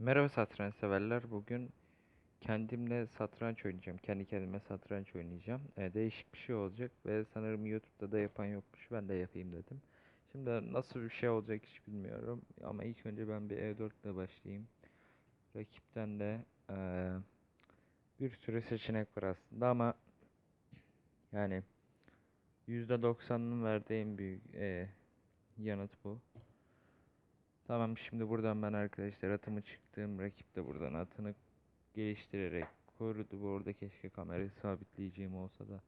Merhaba satranç severler. Bugün kendimle satranç oynayacağım. Kendi kendime satranç oynayacağım. Ee, değişik bir şey olacak ve sanırım YouTube'da da yapan yokmuş. Ben de yapayım dedim. Şimdi nasıl bir şey olacak hiç bilmiyorum. Ama ilk önce ben bir E4 ile başlayayım. Rakipten de eee, bir sürü seçenek var aslında ama yani %90'ın verdiği en büyük eee, yanıt bu. Tamam şimdi buradan ben arkadaşlar atımı çıktım. Rakip de buradan atını geliştirerek korudu. Bu arada keşke kamerayı sabitleyeceğim olsa da.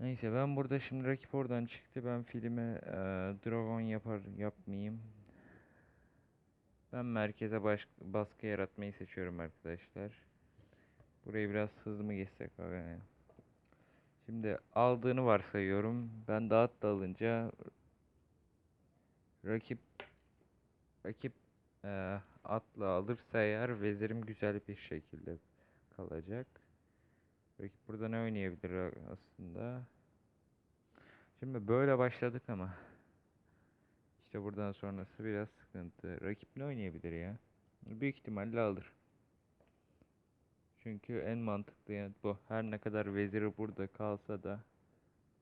Neyse ben burada şimdi rakip oradan çıktı. Ben filme e, dragon yapar yapmayayım. Ben merkeze baş, baskı yaratmayı seçiyorum arkadaşlar. Burayı biraz hızlı mı geçsek abi? Şimdi aldığını varsayıyorum. Ben at da alınca rakip rakip eee, atla alırsa eğer vezirim güzel bir şekilde kalacak. Rakip burada ne oynayabilir aslında? Şimdi böyle başladık ama işte buradan sonrası biraz sıkıntı. Rakip ne oynayabilir ya? Büyük ihtimalle alır. Çünkü en mantıklı yanıt bu. Her ne kadar veziri burada kalsa da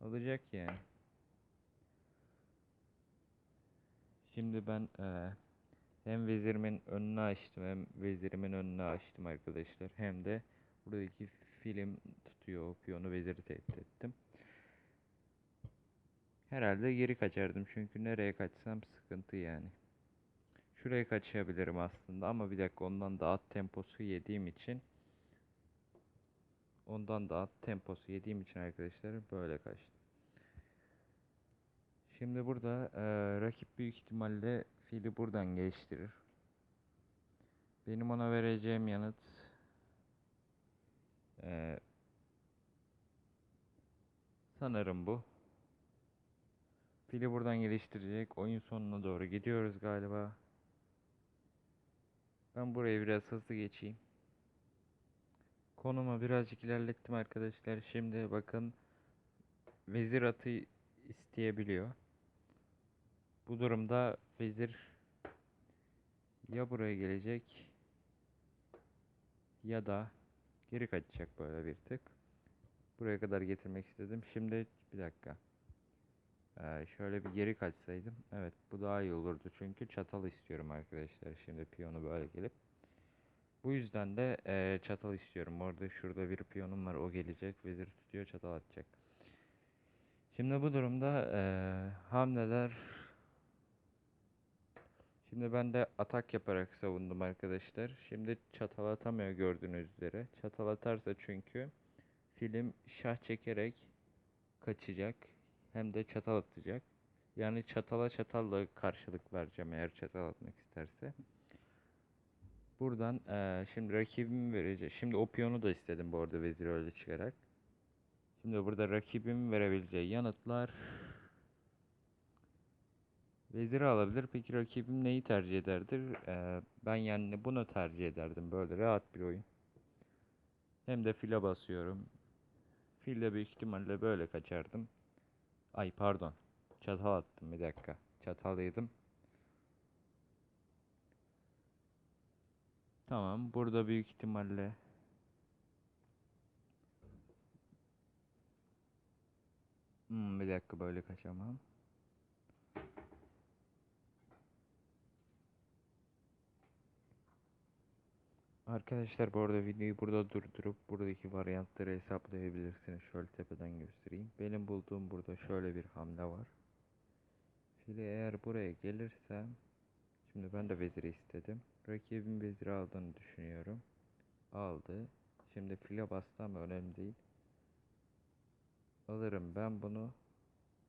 alacak yani. Şimdi ben eee, hem vezirimin önünü açtım hem vezirimin önünü açtım arkadaşlar. Hem de buradaki film tutuyor piyonu veziri tehdit ettim. Herhalde geri kaçardım çünkü nereye kaçsam sıkıntı yani. Şuraya kaçabilirim aslında ama bir dakika ondan da at temposu yediğim için ondan da at temposu yediğim için arkadaşlar böyle kaçtım. Şimdi burada eee, rakip büyük ihtimalle fili buradan geliştirir. Benim ona vereceğim yanıt eee, sanırım bu. Fili buradan geliştirecek. Oyun sonuna doğru gidiyoruz galiba. Ben burayı biraz hızlı geçeyim. Konumu birazcık ilerlettim arkadaşlar. Şimdi bakın vezir atı isteyebiliyor. Bu durumda vezir ya buraya gelecek ya da geri kaçacak böyle bir tık. Buraya kadar getirmek istedim. Şimdi bir dakika. Ee, şöyle bir geri kaçsaydım. Evet bu daha iyi olurdu. Çünkü çatal istiyorum arkadaşlar. Şimdi piyonu böyle gelip. Bu yüzden de eee, çatal istiyorum. Orada şurada bir piyonum var. O gelecek. Vezir tutuyor. Çatal atacak. Şimdi bu durumda eee, hamleler Şimdi ben de atak yaparak savundum arkadaşlar. Şimdi çatal atamıyor gördüğünüz üzere. Çatal atarsa çünkü film şah çekerek kaçacak. Hem de çatal atacak. Yani çatala çatalla karşılık vereceğim eğer çatal atmak isterse. Buradan eee, şimdi rakibimi verecek. Şimdi o piyonu da istedim bu arada vezir öyle çıkarak. Şimdi burada rakibim verebileceği yanıtlar Veziri alabilir. Peki rakibim neyi tercih ederdir? Ee, ben yani bunu tercih ederdim. Böyle rahat bir oyun. Hem de file basıyorum. Fille büyük ihtimalle böyle kaçardım. Ay pardon. Çatal attım bir dakika. Çatal. Tamam. Burada büyük ihtimalle Hmm, bir dakika böyle kaçamam. Arkadaşlar bu arada videoyu burada durdurup buradaki varyantları hesaplayabilirsiniz. Şöyle tepeden göstereyim. Benim bulduğum burada şöyle bir hamle var. Fili eğer buraya gelirse şimdi ben de veziri istedim. Rakibin veziri aldığını düşünüyorum. Aldı. Şimdi file bastı ama önemli değil. Alırım ben bunu.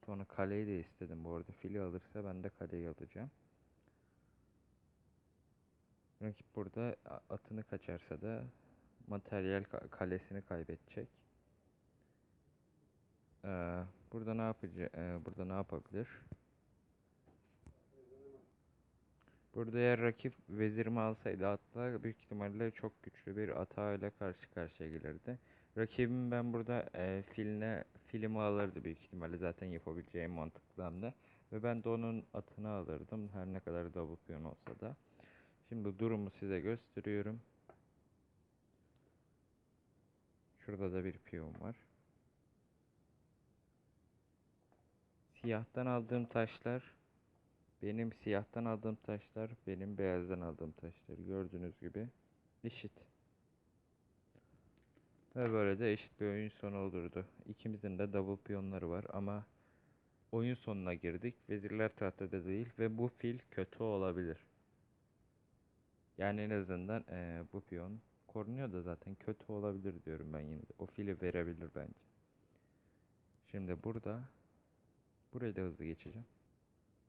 Sonra kaleyi de istedim bu arada. Fili alırsa ben de kaleyi alacağım. Rakip burada atını kaçarsa da materyal ka- kalesini kaybedecek. Ee, burada ne yapacak? burada ne yapabilir? Burada eğer rakip vezirimi alsaydı atla büyük ihtimalle çok güçlü bir atağıyla karşı karşıya gelirdi. Rakibim ben burada e, filine filmi alırdı büyük ihtimalle zaten yapabileceğim mantıklı. Ve ben de onun atını alırdım her ne kadar double olsa da. Şimdi durumu size gösteriyorum. Şurada da bir piyon var. Siyahtan aldığım taşlar benim siyahtan aldığım taşlar benim beyazdan aldığım taşlar. Gördüğünüz gibi eşit. Ve böyle de eşit bir oyun sonu olurdu. İkimizin de double piyonları var ama oyun sonuna girdik. Vezirler tahtada değil ve bu fil kötü olabilir. Yani en azından eee, bu piyon korunuyor da zaten kötü olabilir diyorum ben yine de. O fili verebilir bence. Şimdi burada burayı da hızlı geçeceğim.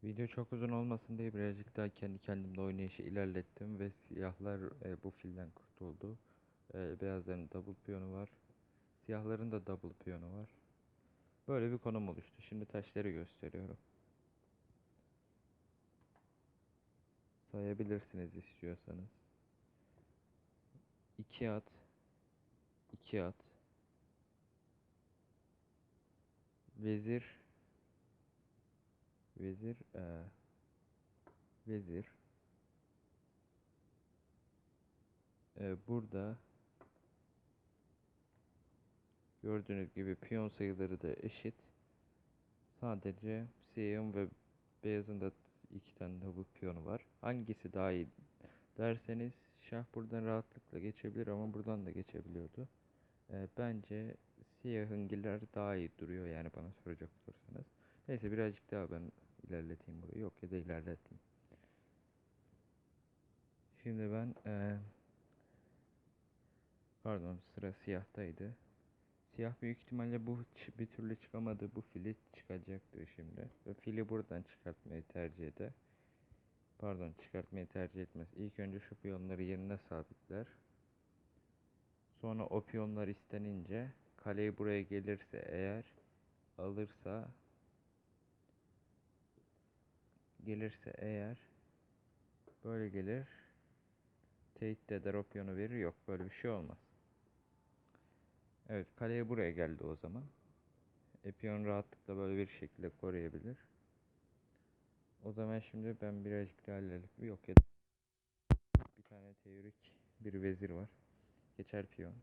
Video çok uzun olmasın diye birazcık daha kendi kendimde oynayışı ilerlettim ve siyahlar e, bu filden kurtuldu. E, beyazların double piyonu var. Siyahların da double piyonu var. Böyle bir konum oluştu. Şimdi taşları gösteriyorum. Sayabilirsiniz istiyorsanız. 2 at. 2 at. Vezir. Vezir. eee, vezir. Eee, burada gördüğünüz gibi piyon sayıları da eşit. Sadece siyahın ve beyazın da iki tane double piyonu var. Hangisi daha iyi derseniz şah buradan rahatlıkla geçebilir ama buradan da geçebiliyordu. Ee, bence siyahıngiler daha iyi duruyor yani bana soracak olursanız. Neyse birazcık daha ben ilerleteyim burayı. Yok ya da ilerleteyim. Şimdi ben eee, pardon sıra siyahtaydı. Siyah büyük ihtimalle bu bir türlü çıkamadı. Bu fili çıkacaktı şimdi. Ve fili buradan çıkartmayı tercih eder. Pardon çıkartmayı tercih etmez. İlk önce şu piyonları yerine sabitler. Sonra o piyonlar istenince kaleyi buraya gelirse eğer alırsa gelirse eğer böyle gelir teyit de eder o piyonu verir yok böyle bir şey olmaz. Evet kaleye buraya geldi o zaman. E piyon rahatlıkla böyle bir şekilde koruyabilir. O zaman şimdi ben birazcık daha. Yok ya bir tane teorik bir vezir var. Geçer piyon.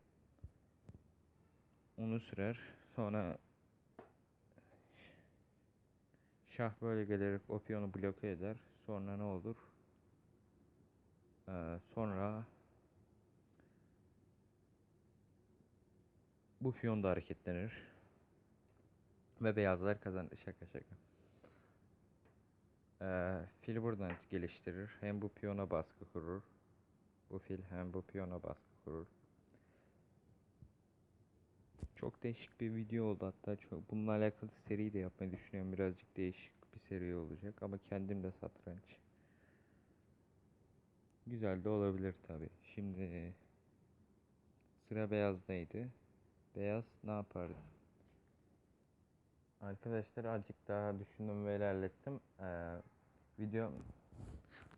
Onu sürer. Sonra şah böyle gelerek o piyonu bloke eder. Sonra ne olur? Ee, sonra bu piyon da hareketlenir. Ve beyazlar kazanır. Şaka şaka. Ee, fil buradan geliştirir. Hem bu piyona baskı kurur. Bu fil hem bu piyona baskı kurur. Çok değişik bir video oldu hatta çok bununla alakalı seri de yapmayı düşünüyorum. Birazcık değişik bir seri olacak ama kendim de satranç. Güzel de olabilir tabi. Şimdi sıra beyazdaydı. Beyaz ne yapardı? Arkadaşlar azıcık daha düşündüm ve ilerlettim. Ee, video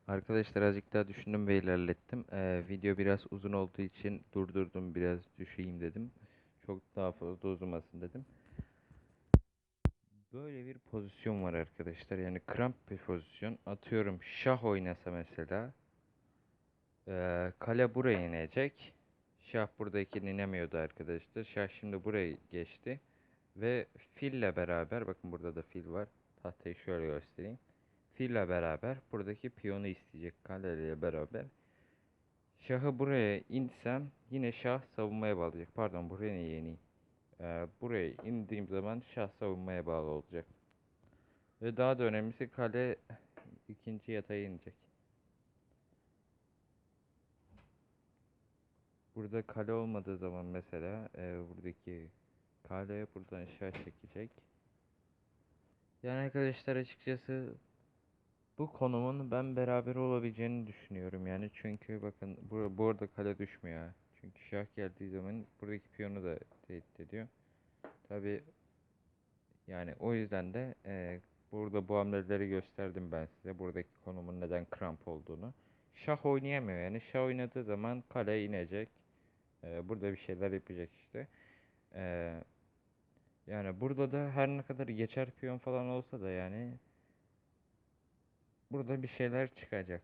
Arkadaşlar azıcık daha düşündüm ve ilerlettim. Ee, video biraz uzun olduğu için durdurdum biraz düşeyim dedim. Çok daha fazla uzamasın dedim. Böyle bir pozisyon var arkadaşlar. Yani kramp bir pozisyon. Atıyorum şah oynasa mesela. Ee, kale buraya inecek. Şah buradaki inemiyordu arkadaşlar. Şah şimdi buraya geçti. Ve fille beraber bakın burada da fil var. Tahtayı şöyle göstereyim. Fille beraber buradaki piyonu isteyecek kaleyle beraber. Şahı buraya insem yine şah savunmaya bağlayacak. Pardon buraya niye ineyim? Ee, buraya indiğim zaman şah savunmaya bağlı olacak. Ve daha da önemlisi kale ikinci yataya inecek. Burada kale olmadığı zaman mesela e, buradaki kale buradan şah çekecek. Yani arkadaşlar açıkçası bu konumun ben beraber olabileceğini düşünüyorum yani çünkü bakın bu, bu arada kale düşmüyor. Çünkü şah geldiği zaman buradaki piyonu da tehdit ediyor. Tabi yani o yüzden de e, burada bu hamleleri gösterdim ben size. Buradaki konumun neden kramp olduğunu. Şah oynayamıyor yani. Şah oynadığı zaman kale inecek. E, burada bir şeyler yapacak işte. E, yani burada da her ne kadar geçer piyon falan olsa da yani burada bir şeyler çıkacak.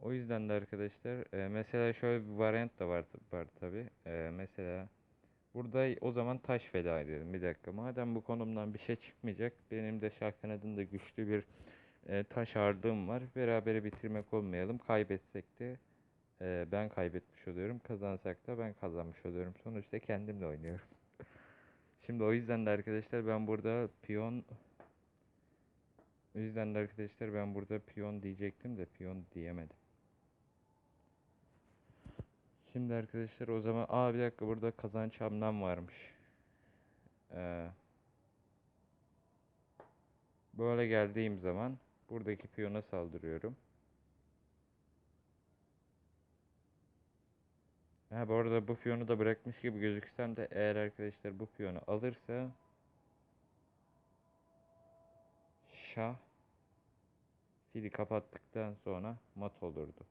O yüzden de arkadaşlar e, mesela şöyle bir varyant da var, var tabi. mesela burada o zaman taş feda edelim. Bir dakika madem bu konumdan bir şey çıkmayacak. Benim de şah kanadında güçlü bir e, taş ağırlığım var. Berabere bitirmek olmayalım. Kaybetsek de e, ben kaybetmiş oluyorum. Kazansak da ben kazanmış oluyorum. Sonuçta kendimle oynuyorum. Şimdi o yüzden de arkadaşlar ben burada piyon o yüzden de arkadaşlar ben burada piyon diyecektim de piyon diyemedim. Şimdi arkadaşlar o zaman aa bir dakika burada kazanç hamlem varmış. Ee, böyle geldiğim zaman buradaki piyona saldırıyorum. Ha bu arada bu piyonu da bırakmış gibi gözüksem de eğer arkadaşlar bu piyonu alırsa şah fili kapattıktan sonra mat olurdu.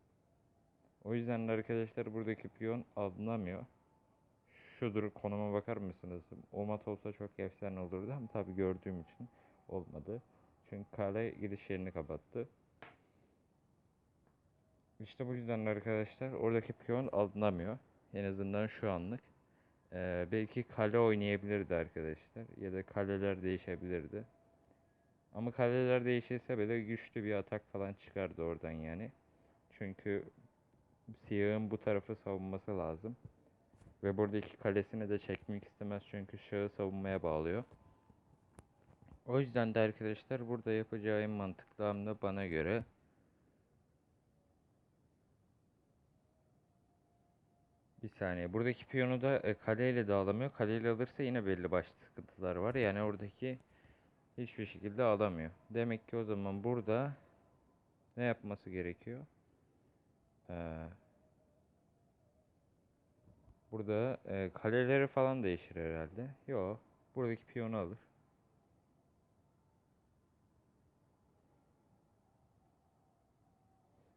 O yüzden de arkadaşlar buradaki piyon alınamıyor. Şudur konuma bakar mısınız? O mat olsa çok efsane olurdu ama tabi gördüğüm için olmadı. Çünkü kale giriş yerini kapattı. İşte bu yüzden arkadaşlar oradaki piyon alınamıyor. En azından şu anlık. Ee, belki kale oynayabilirdi arkadaşlar. Ya da kaleler değişebilirdi. Ama kaleler değişirse bile güçlü bir atak falan çıkardı oradan yani. Çünkü siyahın bu tarafı savunması lazım. Ve buradaki kalesini de çekmek istemez çünkü şahı savunmaya bağlıyor. O yüzden de arkadaşlar burada yapacağım mantıklı hamle bana göre Bir saniye. Buradaki piyonu da e, kaleyle dağılamıyor. Kaleyle alırsa yine belli başlı sıkıntılar var. Yani oradaki hiçbir şekilde alamıyor. Demek ki o zaman burada ne yapması gerekiyor? Ee, burada e, kaleleri falan değişir herhalde. Yok. Buradaki piyonu alır.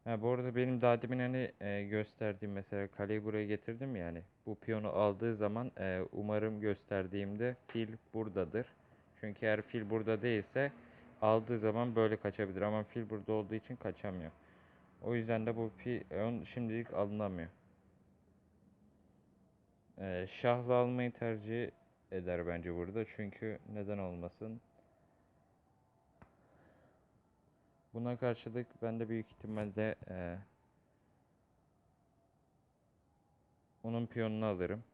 Ha, bu arada benim daha demin hani e, gösterdiğim mesela kaleyi buraya getirdim yani. Bu piyonu aldığı zaman e, umarım gösterdiğimde fil buradadır. Çünkü eğer fil burada değilse aldığı zaman böyle kaçabilir ama fil burada olduğu için kaçamıyor. O yüzden de bu piyon şimdilik alınamıyor. E, şahla almayı tercih eder bence burada çünkü neden olmasın. Buna karşılık ben de büyük ihtimalle e, onun piyonunu alırım.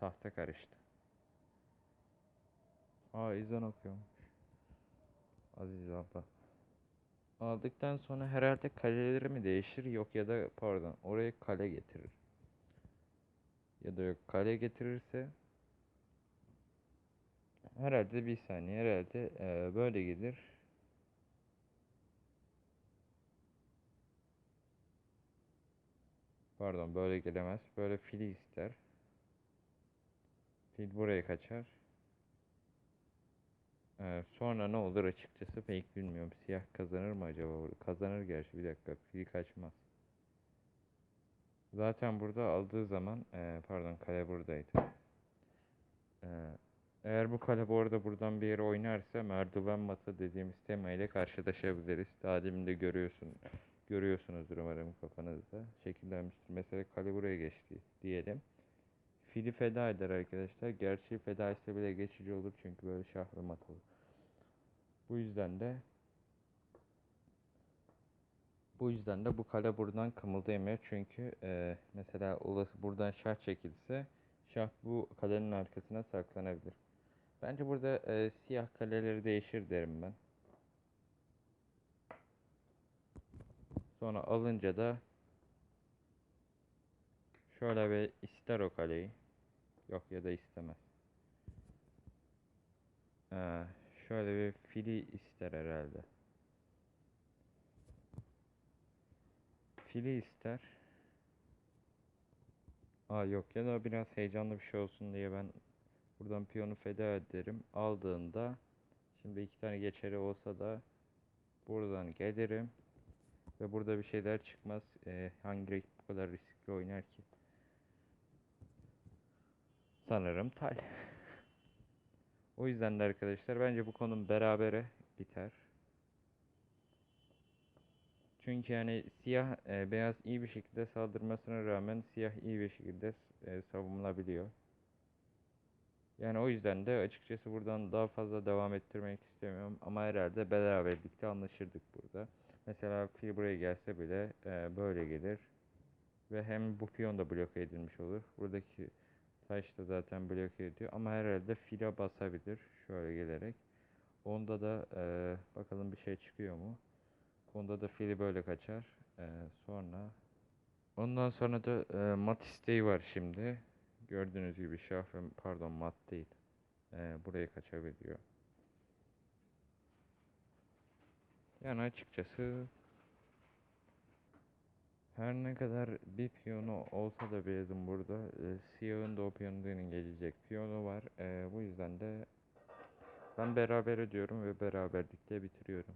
Tahta karıştı. Aa izan okuyormuş. Aziz abla. Aldıktan sonra herhalde kaleleri mi değişir yok ya da pardon oraya kale getirir. Ya da yok kale getirirse Herhalde bir saniye herhalde e, böyle gelir. Pardon böyle gelemez. Böyle fili ister. Fil buraya kaçar. Ee, sonra ne olur açıkçası pek bilmiyorum. Siyah kazanır mı acaba burada? Kazanır gerçi bir dakika. Fil kaçmaz. Zaten burada aldığı zaman e, pardon kale buradaydı. Ee, eğer bu kale bu arada buradan bir yere oynarsa merdiven masa dediğimiz tema ile karşılaşabiliriz. Daha demin de görüyorsun, görüyorsunuzdur umarım kafanızda. Şekillenmiştir. Mesela kale buraya geçti diyelim. Fili feda eder arkadaşlar. Gerçi feda etse bile geçici olur çünkü böyle şahlı mat olur. Bu yüzden de bu yüzden de bu kale buradan kımıldayamıyor çünkü e, mesela olası buradan şah çekilse şah bu kalenin arkasına saklanabilir. Bence burada e, siyah kaleleri değişir derim ben. Sonra alınca da şöyle bir ister o kaleyi. Yok ya da istemez. Ee, şöyle bir fili ister herhalde. Fili ister. Aa yok ya da biraz heyecanlı bir şey olsun diye ben Buradan piyonu feda ederim. Aldığında şimdi iki tane geçeri olsa da buradan gelirim. Ve burada bir şeyler çıkmaz. Ee, hangi rakip bu kadar riskli oynar ki? Sanırım Tal. o yüzden de arkadaşlar bence bu konum berabere biter. Çünkü yani siyah e, beyaz iyi bir şekilde saldırmasına rağmen siyah iyi bir şekilde e, savunulabiliyor. Yani o yüzden de açıkçası buradan daha fazla devam ettirmek istemiyorum. Ama herhalde beraberlikte anlaşırdık burada. Mesela fil buraya gelse bile e, böyle gelir. Ve hem bu piyon da bloke edilmiş olur. Buradaki taş da zaten bloke ediyor. Ama herhalde file basabilir. Şöyle gelerek. Onda da e, bakalım bir şey çıkıyor mu? Onda da fili böyle kaçar. E, sonra ondan sonra da e, mat isteği var şimdi. Gördüğünüz gibi şah ve pardon mat değil. E, buraya kaçabiliyor. Yani açıkçası her ne kadar bir piyonu olsa da beyazın burada e, siyahın da o piyonun gelecek piyonu var. E, bu yüzden de ben beraber ediyorum ve beraberlikte bitiriyorum.